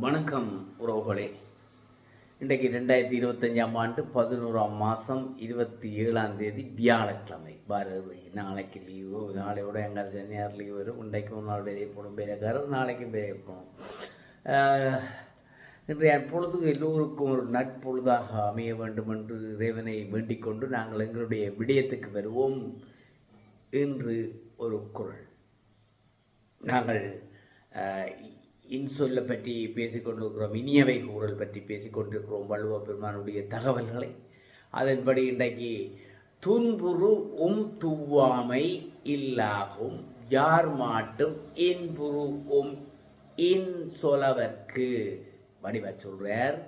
வணக்கம் உறவுகளே. இன்றைக்கு ரெண்டாயிரத்தி இருபத்தஞ்சாம் ஆண்டு பதினோராம் மாதம் இருபத்தி ஏழாம் தேதி வியாழக்கிழமை. பாரதி நாளைக்கு லீவு நாளையோட எங்கள் சென்னையார் லீவு வரும். இன்றைக்கு ஒரு நாள் போகணும் பேரக்காரர் நாளைக்கும் வெளியே போகணும் இன்றைய பொழுது எல்லோருக்கும் ஒரு நட்பொழுதாக அமைய வேண்டும் என்று இறைவனை வேண்டிக் கொண்டு நாங்கள் எங்களுடைய விடயத்துக்கு வருவோம் என்று ஒரு குரல். நாங்கள் இன்சொல்லை பற்றி பேசிக்கொண்டிருக்கிறோம் இனியவை கூறல் பற்றி பேசிக்கொண்டிருக்கிறோம் வள்ளுவ பெருமானுடைய தகவல்களை. அதன்படி இன்றைக்கு துன்புறு உம் துவாமை இல்லாகும் யார் மாட்டும் இன்புறு உம் இன் சொலவர்க்கு வடிவ சொல்றார்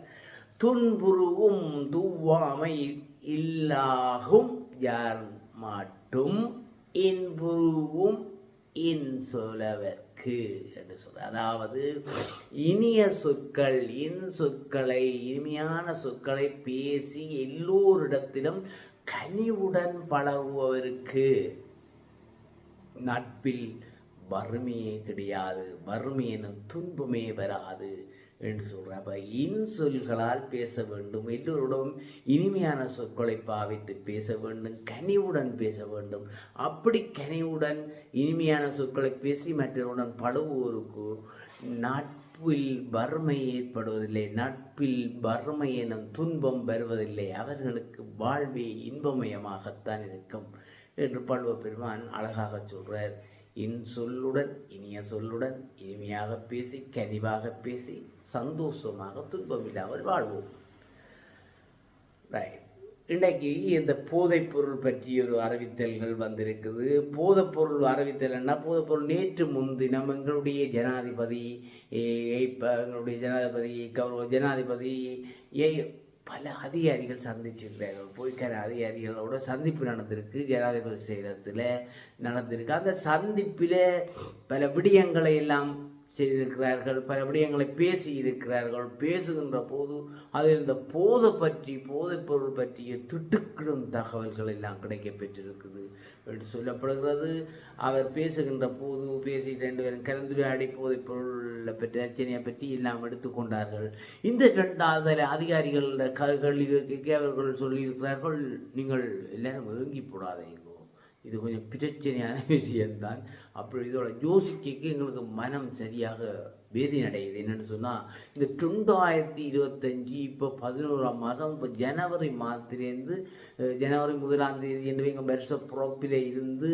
துன்புருவும் துவாமை இல்லாகும் யார் மாட்டும் இன்புருவும் இருக்கு என்று சொல்ற. அதாவது இனிய சொற்கள் இன் சொற்களை இனிமையான சொற்களை பேசி எல்லோரிடத்திலும் கனிவுடன் பழகுபவருக்கு நட்பில் வறுமையே கிடையாது. வறுமை எனும் துன்பமே வராது. என்று சொல்கிறார் அப்போ இன்சொல்களால் பேச வேண்டும் எல்லோருடன் இனிமையான சொற்களை பாவித்து பேச வேண்டும் கனிவுடன் பேச வேண்டும். அப்படி கனிவுடன் இனிமையான சொற்களை பேசி மற்றவருடன் பழகுவோருக்கு நட்பில் வறுமை ஏற்படுவதில்லை நட்பில் வறுமை எனும் துன்பம் வருவதில்லை. அவர்களுக்கு வாழ்வே இன்பமயமாகத்தான் இருக்கும் என்று பழுவ பெருமான் அழகாக சொல்கிறார் இன் சொல்லுடன் இனிய சொல்லுடன் இனிமையாக பேசி கனிவாக பேசி சந்தோஷமாக துன்பமில்லாமல் வாழ்வோம். ரைட் இன்றைக்கு இந்த போதைப் பொருள் பற்றி ஒரு அறிவித்தல்கள் வந்திருக்குது. போதைப் பொருள் அறிவித்தல்னா போதைப் பொருள் நேற்று முன்தினம் எங்களுடைய ஜனாதிபதி இப்போ எங்களுடைய ஜனாதிபதி கௌரவ ஜனாதிபதி ஏ பல அதிகாரிகள் சந்திச்சிருக்கிறார்கள் போய்க்கிற அதிகாரிகளோட சந்திப்பு நடந்திருக்கு. ஜனாதிபதி செயலகத்தில் நடந்திருக்கு. அந்த சந்திப்பில் பல விடயங்களை எல்லாம் செய்திருக்கிறார்கள். பல விடயங்களை பேசி இருக்கிறார்கள். பேசுகின்ற போது அதில் இந்த போதை பற்றி போதைப் பொருள் பற்றிய திட்டுக்கிடும் தகவல்கள் எல்லாம் கிடைக்க பெற்றிருக்குது என்று சொல்லப்படுகிறது. அவர் பேசுகின்ற போது பேசி ரெண்டு பேரும் கலந்துரையாடி போதைப் பொருளை பற்றி பிரச்சனையை பற்றி எல்லாம் எடுத்துக்கொண்டார்கள் இந்த ரெண்டாவது அதிகாரிகளோட கல்விக்கு அவர்கள் சொல்லியிருக்கிறார்கள். நீங்கள் எல்லாரும் ஏங்கி போடாதீங்க. இது கொஞ்சம் பிரச்சனையான விஷயம்தான். அப்படி இதோட யோசிக்க எங்களுக்கு மனம் சரியாக வேதி அடையுது. என்னென்னு சொன்னால் இந்த ரெண்டாயிரத்தி இருபத்தஞ்சி இப்போ பதினோராம் மாதம் இப்போ ஜனவரி மாதத்துலேருந்து ஜனவரி முதலாம் தேதி என்று எங்கள் வருஷ பிறப்பில் இருந்து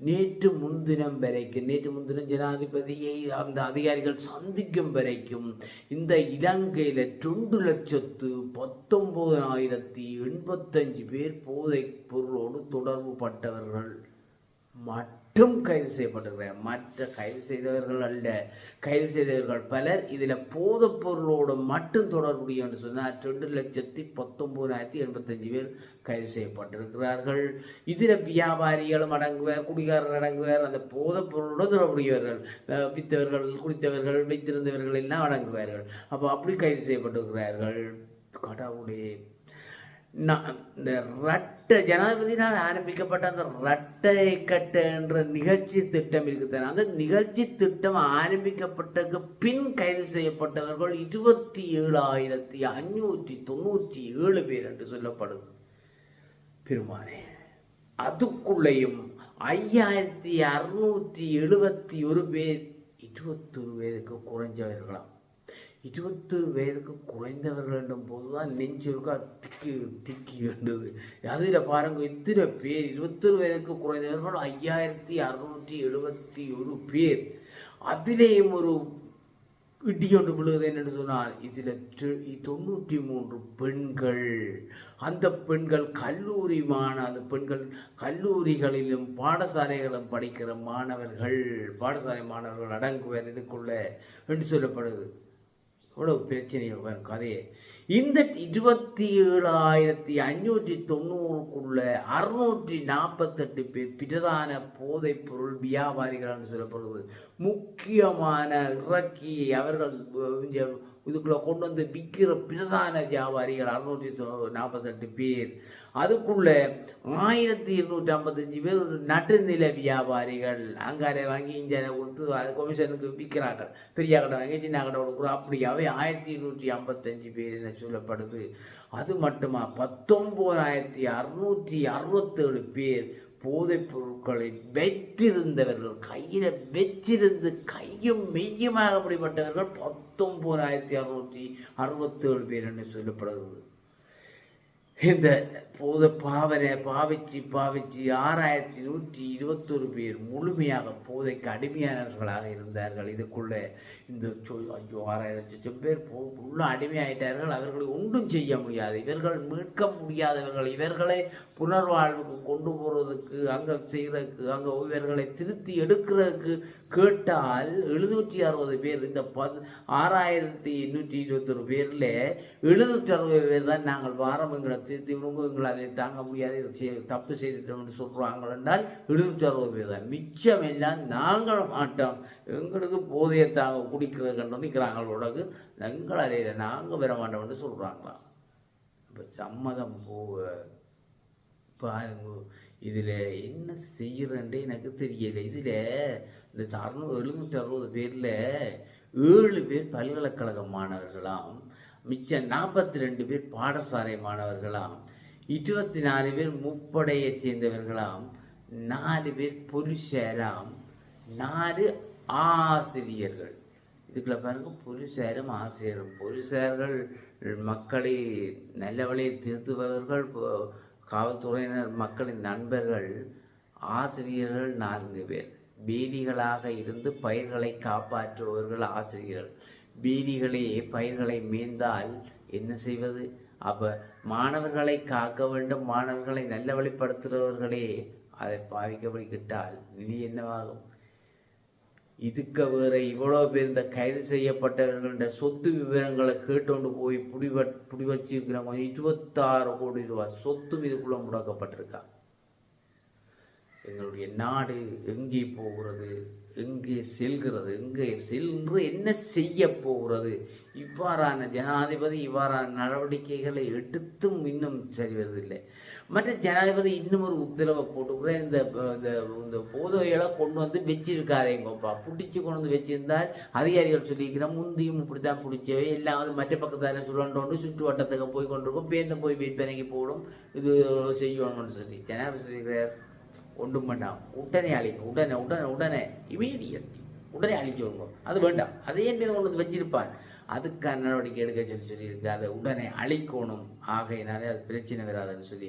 நேற்று முன்தினம் வரைக்கும் நேற்று முன்தினம் ஜனாதிபதியை அந்த அதிகாரிகள் சந்திக்கும் வரைக்கும் இந்த இலங்கையில் ரெண்டு லட்சத்து பத்தொம்போதாயிரத்தி எண்பத்தஞ்சு பேர் போதைப் பொருளோடு தொடர்பு பட்டவர்கள் மட்டும் கைது செய்யப்பட்டிருக்கிறார். மற்ற கைது செய்தவர்கள் அல்ல. கைது செய்தவர்கள் பலர் இதில் போதைப் பொருளோடு மட்டும் தொடர்புடைய என்று சொன்னால் ரெண்டு லட்சத்தி பத்தொம்போதாயிரத்தி எண்பத்தஞ்சு பேர் கைது செய்யப்பட்டிருக்கிறார்கள். இதில் வியாபாரிகளும் அடங்குவர் குடிகாரர் அடங்குவர் அந்த போதைப் பொருளோடு தொடர்புடையவர்கள் வித்தவர்கள் குடித்தவர்கள் வைத்திருந்தவர்கள் எல்லாம் அடங்குவார்கள். அப்போ அப்படி கைது செய்யப்பட்டிருக்கிறார்கள். கடவுளே. இந்த ரட்ட ஜனாதிபதியினால் ஆரம்பிக்கப்பட்ட அந்த ரட்டை கட்ட என்ற நிகழ்ச்சி திட்டம் இருக்குது அந்த நிகழ்ச்சி திட்டம் ஆரம்பிக்கப்பட்டதுக்கு பின் கைது செய்யப்பட்டவர்கள் இருபத்தி ஏழாயிரத்தி அஞ்சூற்றி தொண்ணூற்றி ஏழு பேர் என்று சொல்லப்படுது. பெருமானே அதுக்குள்ளேயும் ஐயாயிரத்தி அறுநூற்றி எழுபத்தி ஒரு பேர் இருபத்தொரு பேருக்கு குறைஞ்சவர்களாம் இருபத்தொரு வயதுக்கு குறைந்தவர்கள் என்னும் போதுதான் நெஞ்சுருக்கா திக்கி திக்கி வேண்டது அதில் பாருங்க இத்தனை பேர் இருபத்தொரு வயதுக்கு குறைந்தவர்கள் ஐயாயிரத்தி அறுநூற்றி எழுபத்தி ஒரு பேர். அதிலேயும் ஒரு இடியொன்று விழுகுது என்னென்னு சொன்னால் இதில் தொண்ணூற்றி மூன்று பெண்கள். அந்த பெண்கள் கல்லூரி மாண அந்த பெண்கள் கல்லூரிகளிலும் பாடசாலைகளும் படிக்கிற மாணவர்கள் பாடசாலை மாணவர்கள் அடங்குவர் இதுக்குள்ள என்று சொல்லப்படுது. இவ்வளவு பிரச்சனை வரும் கதையே. இந்த இருபத்தி ஏழாயிரத்தி அஞ்சூற்றி தொண்ணூறுக்குள்ள அறுநூற்றி நாற்பத்தெட்டு பேர் பிரதான போதைப் பொருள் வியாபாரிகள் என்று சொல்லப்படுவது. முக்கியமான இறக்கி அவர்கள் இதுக்குள்ளே கொண்டு வந்து விற்கிற பிரதான வியாபாரிகள் அறுநூற்றி நாற்பத்தெட்டு பேர். அதுக்குள்ள ஆயிரத்தி இருநூற்றி ஐம்பத்தஞ்சு பேர் ஒரு நடுநில வியாபாரிகள். அங்காரை வாங்கி இங்கே கொடுத்து அது கொமிஷனுக்கு விற்கிறாங்க பெரிய கடை வாங்கி சின்ன கடை கொடுக்குறோம். அப்படியாவே ஆயிரத்தி இருநூற்றி ஐம்பத்தஞ்சு பேர் என்ன சொல்லப்படுது. அது மட்டுமா? பத்தொம்போதாயிரத்தி அறுநூற்றி அறுபத்தேழு பேர் போதைப் பொருட்களை வைத்திருந்தவர்கள் கையில் வச்சிருந்து கையும் மெய்யுமாக அப்படிப்பட்டவர்கள் பத்தொம்போதாயிரத்தி அறுநூற்றி அறுபத்தேழு பேர் என்று சொல்லப்படுகிறது. இந்த போத பாவனை பாவிச்சு பாவிச்சு ஆறாயிரத்தி நூற்றி இருபத்தொரு பேர் முழுமையாக போதைக்கு அடிமையானவர்களாக இருந்தார்கள். இதுக்குள்ளே இந்த ஐயோ ஆறாயிரத்தி லட்சம் பேர் போ உள்ள அடிமையாயிட்டார்கள். அவர்களை ஒன்றும் செய்ய முடியாது. இவர்கள் மீட்க முடியாதவர்கள். இவர்களை புனர்வாழ்வுக்கு கொண்டு போகிறதுக்கு அங்கே செய்கிறதுக்கு அங்கே இவர்களை திருத்தி எடுக்கிறதுக்கு கேட்டால் எழுநூற்றி அறுபது பேர் இந்த பத் ஆறாயிரத்தி எண்ணூற்றி இருபத்தொரு பேரில் எழுநூற்றி அறுபது பேர் தான் நாங்கள் வாரம் எங்களை திருத்தி விடுங்க தாங்க முடியாது இதை தப்பு செய்துட்டோம்னு சொல்கிறாங்க என்றால் எழுநூற்றி அறுபது பேர் தான் மிச்சம் எல்லாம் நாங்கள் மாட்டோம். எங்களுக்கு போதையை தாங்க குடிக்கிறது கண்டு நிற்கிறாங்க உடகு எங்கள் அறையில் நாங்கள் வர மாட்டோம்னு சொல்கிறாங்களாம் இப்போ சம்மதம் போக பாருங்க இதில் என்ன செய்கிறன்றே எனக்கு தெரியலை. இதில் இந்த அறுநூறு எழுநூற்றி அறுபது பேரில் ஏழு பேர் பல்கலைக்கழக மாணவர்களாம் மிச்சம் நாற்பத்தி ரெண்டு பேர் பாடசாலை மாணவர்களாம் இருபத்தி நாலு பேர் முப்படையைச் சேர்ந்தவர்களாம் நாலு பேர் பொருஷராம் நாலு ஆசிரியர்கள். இதுக்குள்ள பாருங்க போலீஸாரும் ஆசிரியரும். போலீஸார்கள் மக்களை நல்ல வழியை திருத்துபவர்கள் காவல்துறையினர் மக்களின் நண்பர்கள் ஆசிரியர்கள் நான்கு பேர். வீதிகளாக இருந்து பயிர்களை காப்பாற்றுபவர்கள் ஆசிரியர்கள். வீதிகளே பயிர்களை மேய்ந்தால் என்ன செய்வது? அப்போ மாணவர்களை காக்க வேண்டும். மாணவர்களை நல்ல வழிப்படுத்துகிறவர்களே அதை பாவிக்கப்படிக்கிட்டால் நிதி என்னவாகும்? இதுக்கு வேற இவ்வளோ பேர் இந்த கைது செய்யப்பட்டவர்கள சொத்து விவரங்களை கேட்டோண்டு போய் புடி புடி வச்சிருக்கிறாங்க இருபத்தாறு கோடி ரூபாய் சொத்தும் இதுக்குள்ள முடக்கப்பட்டிருக்காங்க எங்களுடைய நாடு எங்கே போகிறது எங்கே செல்கிறது எங்கே சென்று என்ன செய்ய போகிறது? இவ்வாறான ஜனாதிபதி இவ்வாறான நடவடிக்கைகளை எடுத்தும் இன்னும் சரிவதில்லை. மற்ற ஜனாதிபதி இன்னும் ஒரு உத்தரவை போட்டுக்கிறேன். இந்த இந்த இந்த போதையெல்லாம் கொண்டு வந்து வச்சிருக்காரேங்கப்பா பிடிச்சி கொண்டு வந்து வச்சிருந்தால் அதிகாரிகள் சொல்லியிருக்கிறோம் முந்தியும் இப்படி தான் பிடிச்சவை எல்லாம் வந்து மற்ற பக்கத்தார சுழன்றோண்டு சுற்று வட்டத்துக்கு போய் கொண்டிருக்கும். பேருந்து போய் விற்பனைக்கு போடும். இது செய்யணும்னு சொல்லி ஜனாதிபதி சொல்லியிருக்கிறார். ஒன்றும் வேண்டாம் உடனே அழிங்க உடனே உடனே உடனே இமீடியட்லி உடனே அழிச்சு விடுங்க அது வேண்டாம் அதே மீது கொண்டு வந்து வச்சிருப்பான் அதுக்கான நடவடிக்கை எடுக்க சொல்லி சொல்லியிருக்கு அதை உடனே அழிக்கணும் ஆகையினாலே அது பிரச்சனை வராதுன்னு சொல்லி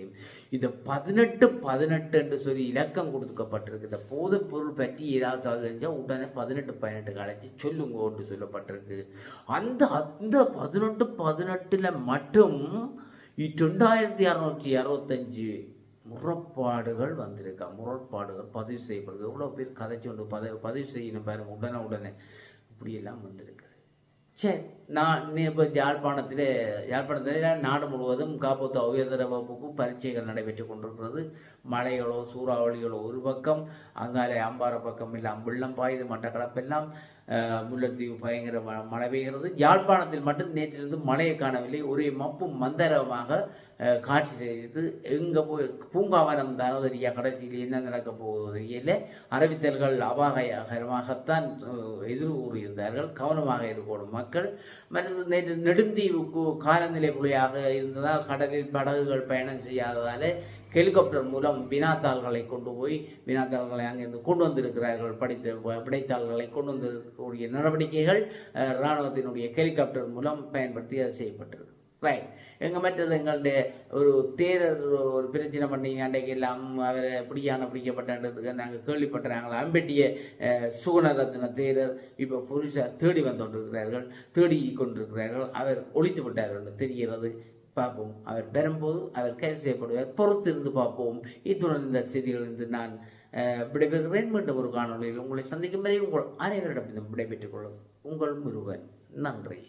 இந்த பதினெட்டு பதினெட்டு என்று சொல்லி இலக்கம் கொடுக்கப்பட்டிருக்கு இந்த போதைப் பொருள் பற்றி ஏதாவது தெரிஞ்சால் உடனே பதினெட்டு பதினெட்டுக்கு அழைச்சி சொல்லுங்கோன்னு சொல்லப்பட்டிருக்கு அந்த அந்த பதினெட்டு பதினெட்டில் மட்டும் ரெண்டாயிரத்தி அறுநூற்றி அறுபத்தஞ்சு முறப்பாடுகள் வந்திருக்கா? முரட்பாடுகள் பதிவு செய்யப்படுது. எவ்வளோ பேர் கதைச்சு கொண்டு பதிவு பதிவு செய்யணும் பாருங்க. உடனே உடனே இப்படியெல்லாம் வந்திருக்குது. சரி நான் இப்போ யாழ்ப்பாணத்தில் யாழ்ப்பாணத்தில் நாடு முழுவதும் காப்போத்த உயர்தர வகுப்புக்கு பரீட்சைகள் நடைபெற்று கொண்டிருக்கிறது. மழைகளோ சூறாவளிகளோ ஒரு பக்கம் அங்காலே அம்பார பக்கம் எல்லாம் வெள்ளம் பாயுது மட்டக்களப்பெல்லாம் முல்லைத்தீவு பயங்கர ம- மழை பெய்கிறது. யாழ்ப்பாணத்தில் மட்டும் நேற்றிலிருந்து மழையை காணவில்லை. ஒரே மப்பும் மந்தரமாக காட்சி தெரிவித்து எங்கே போய் பூங்காவனம் தானோதரியா கடைசியில் என்ன நடக்க போவது தெரியல. அறிவித்தல்கள் அபாகரமாகத்தான் அஹ், எதிர் கூறியிருந்தார்கள். கவனமாக இருக்கணும் மக்கள். மற்றது நேற்று நெடுந்தீவுக்கு காலநிலை புலியாக இருந்ததால் கடலில் படகுகள் பயணம் செய்யாததால் ஹெலிகாப்டர் மூலம் வினாத்தாள்களை கொண்டு போய் வினாத்தாள்களை அங்கிருந்து கொண்டு வந்திருக்கிறார்கள். படித்த விடைத்தாள்களை கொண்டு வந்திருக்கக்கூடிய நடவடிக்கைகள் இராணுவத்தினுடைய ஹெலிகாப்டர் மூலம் பயன்படுத்தி அது செய்யப்பட்டிருக்கு ரைட் எங்கள் மற்றது எங்களுடைய ஒரு தேரர் ஒரு பிரச்சனை பண்ணீங்க அன்றைக்கு எல்லாம் அவரை பிடியான பிடிக்கப்பட்டதுக்கு நாங்கள் கேள்விப்பட்டுறாங்களா அம்பெட்டிய சுகுணரத்ன தேரர் இப்போ புருஷர் தேடி வந்துகொண்டிருக்கிறார்கள் தேடி கொண்டிருக்கிறார்கள். அவர் ஒழித்து விட்டார்கள் என்று தெரிகிறது. பார்ப்போம். அவர் வரும்போது அவர் கைது செய்யப்படுவார். பொறுத்திருந்து பார்ப்போம். இத்துடன் இந்த செய்திகளிலிருந்து நான் விடைபெறுகிறேன். மீண்டும் ஒரு காணொலியில் உங்களை சந்திக்கும் வரை உங்கள் அனைவரிடம் விடைபெற்றுக் கொள்ளும் உங்கள் முருகன். நன்றி.